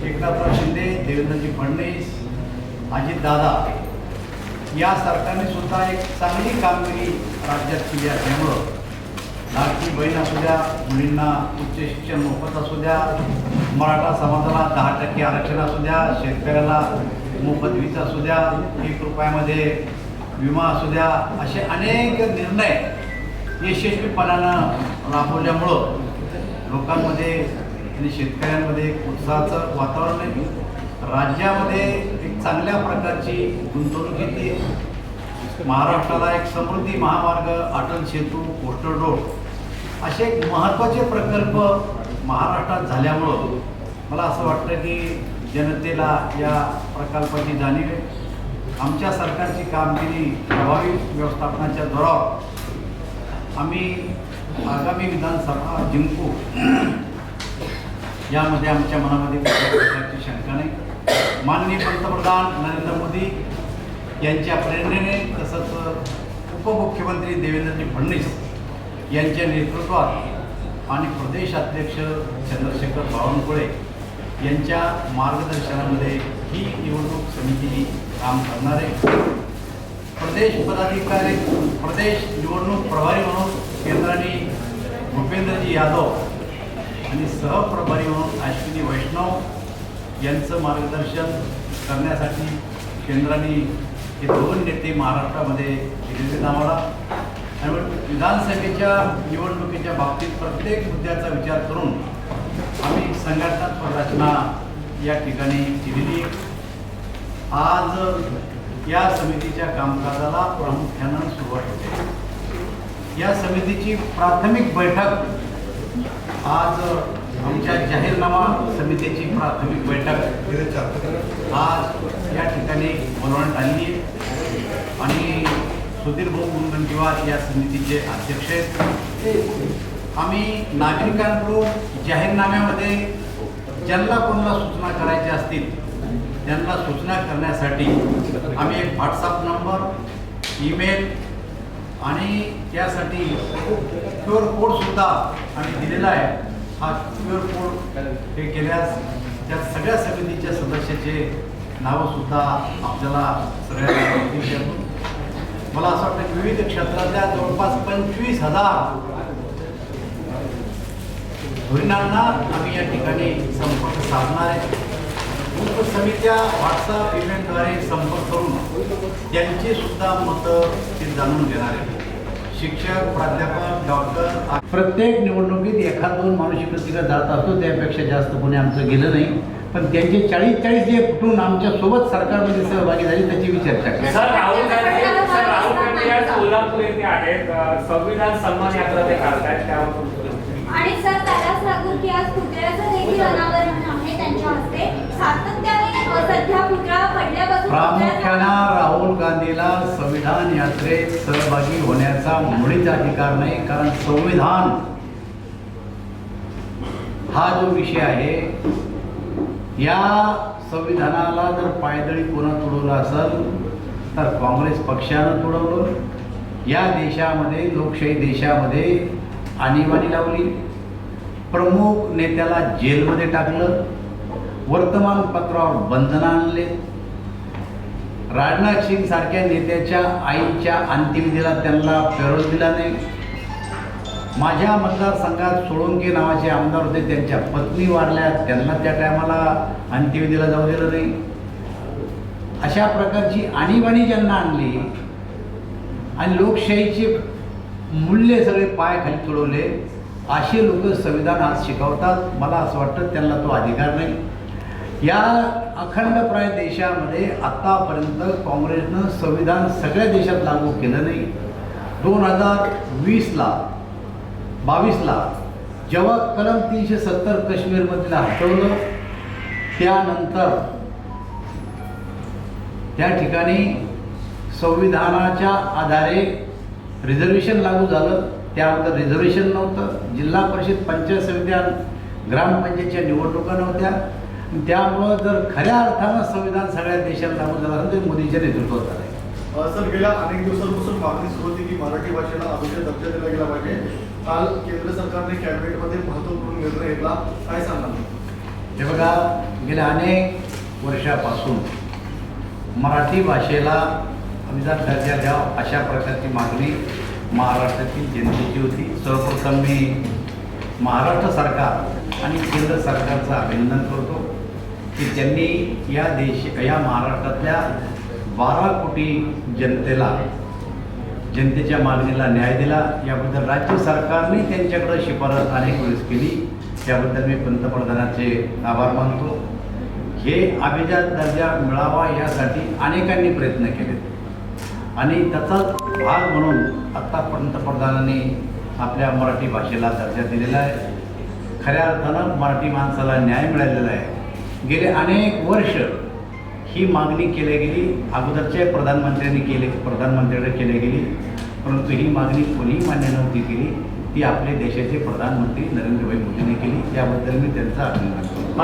देवेंद्रजी फडणवीस अजितदादा या सरकारने सुद्धा एक चांगली कामगिरी राज्यात केली असल्यामुळं लाडकी बहीण असू द्या मुलींना उच्च शिक्षण मोफत असू द्या मराठा समाजाला दहा टक्के आरक्षण असू द्या शेतकऱ्याला मोफत वीज असू द्या एक रुपयामध्ये विमा असू द्या असे अनेक निर्णय यशस्वीपणानं राबवल्यामुळं लोकांमध्ये आणि शेतकऱ्यांमध्ये एक उत्साहाचं वातावरण आहे. राज्यामध्ये एक चांगल्या प्रकारची गुंतवणूक येते. महाराष्ट्राला एक समृद्धी महामार्ग अटल सेतू कोस्टल रोड असे एक महत्त्वाचे प्रकल्प महाराष्ट्रात झाल्यामुळं मला असं वाटतं की जनतेला या प्रकल्पाची जाणीव आहे. आमच्या सरकारची कामगिरी प्रभावी व्यवस्थापनाच्या जोरावर. आम्ही आगामी विधानसभा जिंकू. यामध्ये आमच्या मनामध्ये प्रकारची शंका नाही. माननीय पंतप्रधान नरेंद्र मोदी यांच्या प्रेरणेने तसंच उपमुख्यमंत्री देवेंद्रजी फडणवीस यांच्या नेतृत्वात आणि प्रदेश अध्यक्ष चंद्रशेखर बावनकुळे यांच्या मार्गदर्शनामध्ये ही निवडणूक समिती काम करणार आहे. प्रदेश पदाधिकारी प्रदेश निवडणूक प्रभारी म्हणून केंद्राने भूपेंद्रजी यादव आणि सहप्रभारी म्हणून अश्विनी वैष्णव यांचं मार्गदर्शन करण्यासाठी केंद्राने हे दोन नेते महाराष्ट्रामध्ये दिलेले आम्हाला आणि विधानसभेच्या निवडणुकीच्या बाबतीत प्रत्येक मुद्द्याचा विचार करून आम्ही संघटनात्मक रचना या ठिकाणी केलेली आज या समितीच्या कामकाजाला प्रामुख्यानं सुरुवात होते. या समितीची प्राथमिक बैठक आज आमच्या जाहीरनामा समितीची प्राथमिक बैठक आज या ठिकाणी बोलवण्यात आली आहे. आणि सुधीर भाऊ मुनगंटीवार या समितीचे अध्यक्ष आहेत. आम्ही नागरिकांकडून जाहीरनाम्यामध्ये ज्यांना कोणाला सूचना करायच्या असतील त्यांना सूचना करण्यासाठी आम्ही एक व्हॉट्सअप नंबर ईमेल आणि त्यासाठी क्युअर आर कोडसुद्धा आम्ही दिलेला आहे. हा क्युअर कोड हे केल्यास त्या सगळ्या समितीच्या सदस्याचे नावंसुद्धा आपल्याला सगळ्यांना मला असं वाटतं की विविध क्षेत्रातल्या जवळपास पंचवीस हजार धोरणांना आम्ही या ठिकाणी संपर्क साधणार आहे. उप समित्या व्हॉट्सअप इव्हेंटद्वारे संपर्क करून त्यांची सुद्धा मतं ते जाणून घेणार आहे शिक्षक प्राध्यापक डॉक्टर प्रत्येक निवडणुकीत एखाद दोन माणूस इकडे जात असतो त्यापेक्षा जास्त कोणी आमचं गेलं नाही. पण त्यांचे चाळीस चाळीस जे कुठून आमच्यासोबत सरकारमध्ये सहभागी झाली त्याची विचार राहुल गांधी सर राहुल गांधी कोल्हापूर येथे आहेत. संविधान सन्मान यात्रा ते काढतायत त्यावर आणि सर त्यालाच लागून की आज पुतळ्याचं देखील अनावरण आहे त्यांच्या हस्ते सातत्याने सध्या पुतळा पडल्यापासून प्रामुख्यानं राहुल गांधीला संविधान यात्रेत सहभागी होण्याचा मुळीच अधिकार नाही कारण संविधान हा जो विषय आहे या संविधानाला जर पायदळी कोणा तुडवलं असेल तर काँग्रेस पक्षानं तुडवलं. या देशामध्ये लोकशाही देशामध्ये आणीबाणी लावली प्रमुख नेत्याला जेलमध्ये टाकलं वर्तमानपत्रावर बंधनं आणले. राजनाथ सिंग सारख्या नेत्याच्या आईच्या अंतिमविधीला त्यांना पेरोल दिला नाही. माझ्या मतदारसंघात सोळंके नावाचे आमदार होते त्यांच्या पत्नी वारल्या त्यांना त्या टायमाला अंतिमविधीला जाऊ दिलं नाही. अशा प्रकारची आणीबाणी ज्यांना आणली आणि लोकशाहीचे मूल्य सगळे पाय खाली तुडवले. असे लोक संविधान आज शिकवतात. मला असं वाटतं त्यांना तो अधिकार नाही. या अखंडप्राय देशामध्ये आत्तापर्यंत काँग्रेसनं संविधान सगळ्या देशात लागू केलं नाही. दोन हजार वीसला बावीसला जेव्हा कलम तीनशे सत्तर काश्मीरमधलं हटवलं त्यानंतर त्या ठिकाणी संविधानाच्या आधारे रिझर्वेशन लागू झालं त्यानंतर रिझर्वेशन नव्हतं. जिल्हा परिषद पंचायत समित्या ग्रामपंचायतच्या निवडणुका नव्हत्या. त्यामुळं जर खऱ्या अर्थानं संविधान सगळ्या देशात लागू झालं तर मोदीच्या नेतृत्वात झालं. आहे सर गेल्या अनेक दिवसांपासून मागणी सुरू होती की मराठी भाषेला अभिषेक दर्जा दिला गेला पाहिजे. काल केंद्र सरकारने कॅबिनेटमध्ये महत्त्वपूर्ण निर्णय घेतला. काय सांगाल? हे बघा गेल्या अनेक वर्षापासून मराठी भाषेला अभिजात दर्जा द्यावा अशा प्रकारची मागणी महाराष्ट्रातील जनतेची होती. सर्वप्रथम मी महाराष्ट्र सरकार आणि केंद्र सरकारचं अभिनंदन करतो की त्यांनी या देश या महाराष्ट्रातल्या बारा कोटी जनतेला जनतेच्या मागणीला न्याय दिला. याबद्दल राज्य सरकारने त्यांच्याकडे शिफारस अनेक वेळेस केली. त्याबद्दल मी पंतप्रधानाचे आभार मानतो. हे अभिजात दर्जा मिळावा यासाठी अनेकांनी प्रयत्न केले आणि त्याचाच भाग म्हणून आत्ता पंतप्रधानांनी आपल्या मराठी भाषेला दर्जा दिलेला आहे. खऱ्या अर्थानं मराठी माणसाला न्याय मिळालेला आहे. गेले अनेक वर्ष ही मागणी केली गेली अगोदरच्या प्रधानमंत्र्यांनी केले प्रधानमंत्र्यांकडे केली गेली परंतु ही मागणी कोणीही मान्य नव्हती केली. ती आपले देशाचे प्रधानमंत्री नरेंद्रभाई मोदींनी केली. त्याबद्दल मी त्यांचं अभिनंदन करतो.